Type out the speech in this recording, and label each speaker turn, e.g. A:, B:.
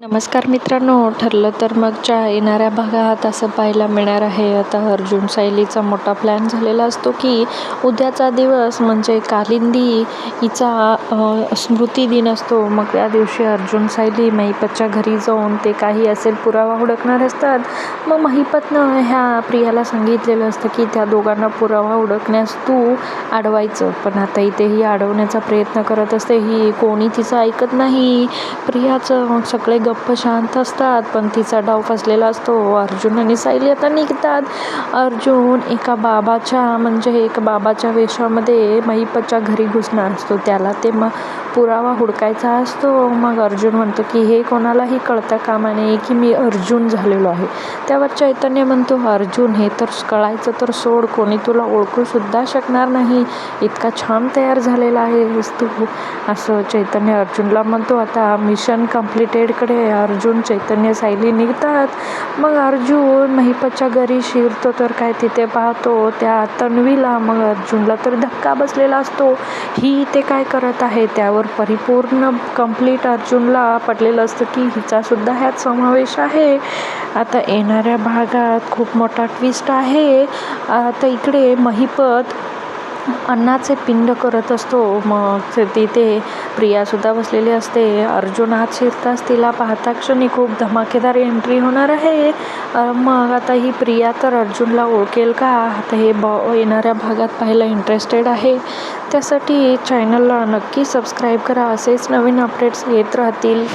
A: नमस्कार मित्रांनो ठरलं तर मगच्या येणाऱ्या भागात असं पाहायला मिळणार आहे. आता अर्जुन सायलीचा मोठा प्लॅन झालेला असतो की उद्याचा दिवस म्हणजे कालिंदी हिचा स्मृती दिन असतो. मग त्या दिवशी अर्जुन सायली महिपतच्या घरी जाऊन ते काही असेल पुरावा हुडकणार असतात. मग महिपतनं ह्या प्रियाला सांगितलेलं असतं की त्या दोघांना पुरावा हुडकण्यास तू अडवायचं. पण आता इथे ही अडवण्याचा प्रयत्न करत असते. ही कोणी तिचं ऐकत नाही. प्रियाचं सगळे गप्प शांत असतात पण तिचा डाव फसलेला असतो. अर्जुन आणि सायली आता निघतात. अर्जुन एका बाबाच्या म्हणजे एक बाबाच्या वेशामध्ये महिपच्या घरी घुसणार असतो. त्याला ते मग पुरावा हुडकायचा असतो. मग अर्जुन म्हणतो की हे कोणालाही कळता कामा नये की मी अर्जुन झालेलो आहे? त्यावर चैतन्य म्हणतो अर्जुन हे तर कळायचं तर सोड. कोणी तुला ओळखूसुद्धा शकणार नाही. इतका छान तयार झालेला आहेस तू असं चैतन्य अर्जुनला म्हणतो. आता मिशन कम्प्लिटेडकडे अर्जुन चैतन्य सायली निघतात. मग अर्जुन महिपतच्या घरी शिरतो तर काय तिथे पाहतो? त्या तन्वीला. मग अर्जुनला तर धक्का बसलेला असतो. ही ते काय करत आहे? त्यावर परिपूर्ण कंप्लीट अर्जुनला पडलेलं असतं की हिचासुद्धा ह्यात समावेश आहे. आता येणाऱ्या भागात खूप मोठा ट्विस्ट आहे. आता इकडे महिपत अन्नाचे पिंड करत असतो. मग ते- तिथे प्रियासुद्धा बसलेली असते. अर्जुन आत शिरताच तिला पाहता क्षणी खूप धमाकेदार एंट्री होणार आहे. मग आता ही प्रिया तर अर्जुनला ओळखेल का? आता हे बॉ येणाऱ्या भागात पाहायला इंटरेस्टेड आहे. त्यासाठी चॅनलला नक्की सबस्क्राईब करा. असेच नवीन अपडेट्स येत राहतील.